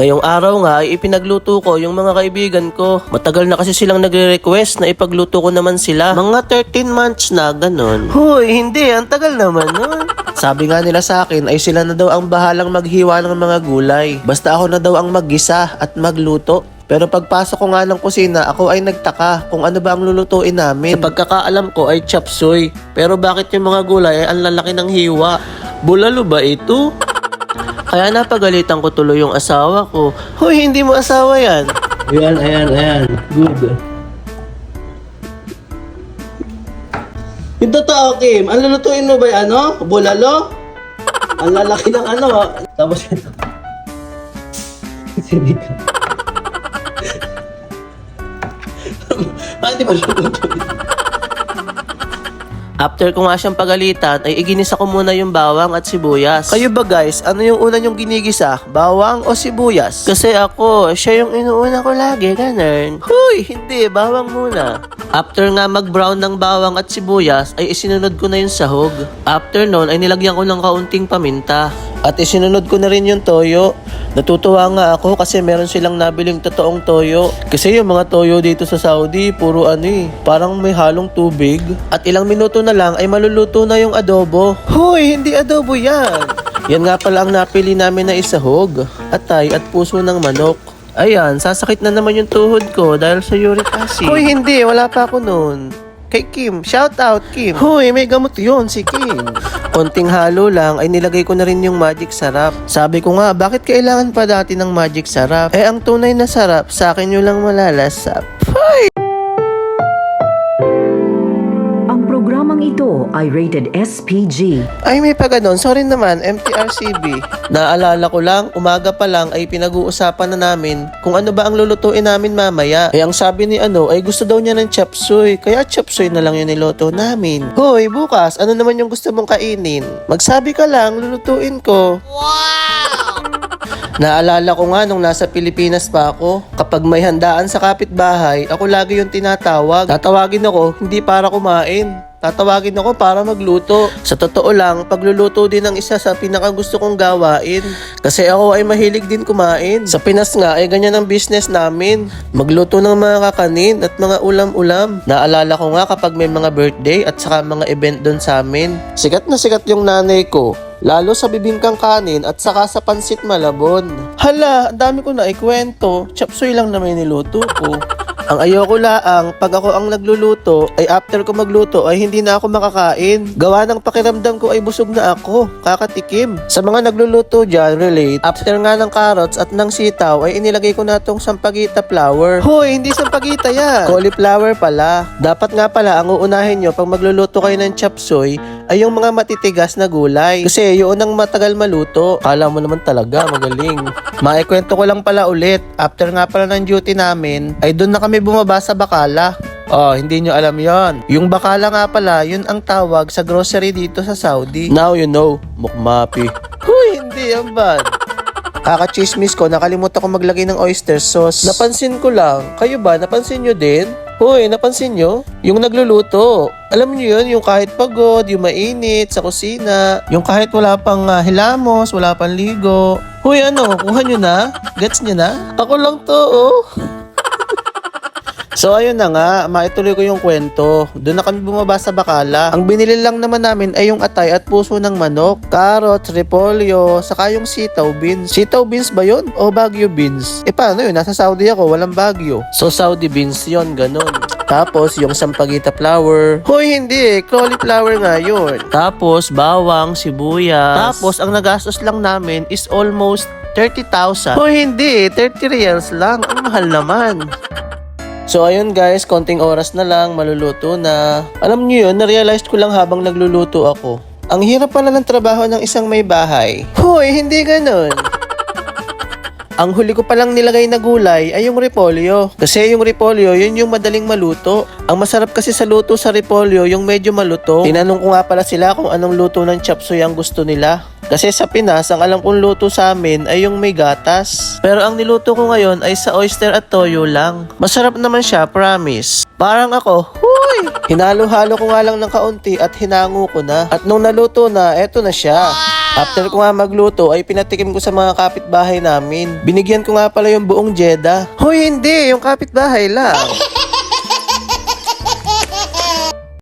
Ngayong araw nga ay ipinagluto ko yung mga kaibigan ko. Matagal na kasi silang nagre-request na ipagluto ko naman sila. Mga 13 months na ganon. Hoy, hindi. Ang tagal naman nun. Sabi nga nila sa akin ay sila na daw ang bahalang maghiwa ng mga gulay. Basta ako na daw ang maggisa at magluto. Pero pagpasok ko nga ng kusina, ako ay nagtaka kung ano ba ang lulutuin namin. Sa pagkakaalam ko ay chop suey. Pero bakit yung mga gulay ay ang lalaki ng hiwa? Bulalo ba ito? Kaya napagalitan ko tuloy yung asawa ko. Hoy, hindi mo asawa yan. Ayan, ayan, ayan. Good. Yung totoo, Kim, ang lulutuin mo ba yung ano? Bulalo? Ang lalaki ng ano. Tapos ito. Sinika. Bakit di ba siya lulutuin? After ko nga siyang pagalitan, ay iginisa ko muna yung bawang at sibuyas. Kayo ba guys, ano yung una yung ginigisa? Bawang o sibuyas? Kasi ako, siya yung inuuna ko lagi, ganun. Huy, hindi, bawang muna. After nga mag-brown ng bawang at sibuyas, ay isinunod ko na yung sahog. After nun, ay nilagyan ko ng kaunting paminta. At isinunod ko na rin yung toyo. Natutuwa nga ako kasi meron silang nabiling totoong toyo. Kasi yung mga toyo dito sa Saudi, puro ano eh, parang may halong tubig. At ilang minuto na lang ay maluluto na yung adobo. Hoy, hindi adobo yan! Yan nga pala ang napili namin na isahog, atay at puso ng manok. Ayan, sasakit na naman yung tuhod ko dahil sa uric acid. Hoy, hindi. Wala pa ako noon. Kay Kim. Shout out, Kim. Hoy, may gamot yon si Kim. Konting halo lang ay nilagay ko na rin yung magic sarap. Sabi ko nga, bakit kailangan pa dati ng magic sarap? Eh, ang tunay na sarap, sa akin nyo lang malalasap. Hoy! Ito ay rated SPG. Ay, may pa ganon. Sorry naman, MTRCB. Naalala ko lang, umaga pa lang ay pinag-uusapan na namin kung ano ba ang lulutuin namin mamaya. Eh, ang sabi ni ano ay gusto daw niya ng chop suey. Kaya chop suey na lang yung niluto namin. Hoy, bukas, ano naman yung gusto mong kainin? Magsabi ka lang, lulutuin ko. Naalala ko nga nung nasa Pilipinas pa ako, kapag may handaan sa kapitbahay, ako lagi yung tinatawag. Tatawagin ako, hindi para kumain. Tatawagin ako para magluto. Sa totoo lang, pagluluto din ang isa sa pinakagusto kong gawain. Kasi ako ay mahilig din kumain. Sa Pinas nga ay ganyan ang business namin. Magluto ng mga kakanin at mga ulam-ulam. Naalala ko nga kapag may mga birthday at saka mga event doon sa amin. Sikat na sikat yung nanay ko. Lalo sa bibingkang kanin at saka sa pansit malabon. Hala, ang dami ko na ikwento. Chapsoy lang naman niluto ko. Ang ayoko laang, pag ako ang nagluluto, ay after ko magluto ay hindi na ako makakain. Gawa ng pakiramdam ko ay busog na ako, kakatikim. Sa mga nagluluto dyan, relate, after nga ng carrots at ng sitaw ay inilagay ko na tong sampagita flour. Hoy, hindi sampagita yan. Cauliflower pala. Dapat nga pala ang uunahin nyo pag magluluto kayo ng chapsoy ay yung mga matitigas na gulay. Kasi yun ang matagal maluto. Kala mo naman talaga, magaling. Maikwento ko lang pala ulit. After nga pala ng duty namin, ay doon na kami bumaba sa Bakala. Oh, hindi nyo alam yon. Yung bakala nga pala, yun ang tawag sa grocery dito sa Saudi. Now you know, mukmapi. Huy, hindi yan bad. Kakachismis ko, nakalimutan ko maglagay ng oyster sauce. Napansin ko lang. Kayo ba, napansin nyo din? Hoy, napansin nyo? Yung nagluluto. Alam nyo yun, yung kahit pagod, yung mainit sa kusina, yung kahit wala pang ah, hilamos, wala pang ligo. Hoy, ano, kuha nyo na? Gets nyo na? Ako lang to, oh. So ayun na nga, maituloy ko yung kwento. Doon na kami bumaba sa Bakala. Ang binili lang naman namin ay yung atay at puso ng manok, carrots, repolyo, saka yung sitaw beans. Sitaw beans ba yun? O Baguio beans? E paano yun? Nasa Saudi ako, walang Baguio. So Saudi beans yon ganun. Tapos yung sampagita flour. Hoy, hindi. Cauliflower nga yun. Tapos bawang, sibuyas. Tapos ang nagastos lang namin is almost 30,000. Hoy, hindi. 30 reals lang. Ang mahal naman. So ayun guys, konting oras na lang, maluluto na. Alam niyo yun, na-realize ko lang habang nagluluto ako. Ang hirap pala ng trabaho ng isang may bahay. Hoy, hindi ganun. Ang huli ko palang nilagay na gulay ay yung repolyo. Kasi yung repolyo, yun yung madaling maluto. Ang masarap kasi sa luto sa repolyo, yung medyo maluto. Tinanong ko nga pala sila kung anong luto ng chapsuy ang gusto nila. Kasi sa Pinas, ang alam kong luto sa amin ay yung may gatas. Pero ang niluto ko ngayon ay sa oyster at toyo lang. Masarap naman siya, promise. Parang ako, huy! Hinalo-halo ko nga lang ng kaunti at hinango ko na. At nung naluto na, eto na siya. After ko nga magluto ay pinatikim ko sa mga kapitbahay namin. Binigyan ko nga pala yung buong Jeddah. Hoy hindi, yung kapitbahay lang.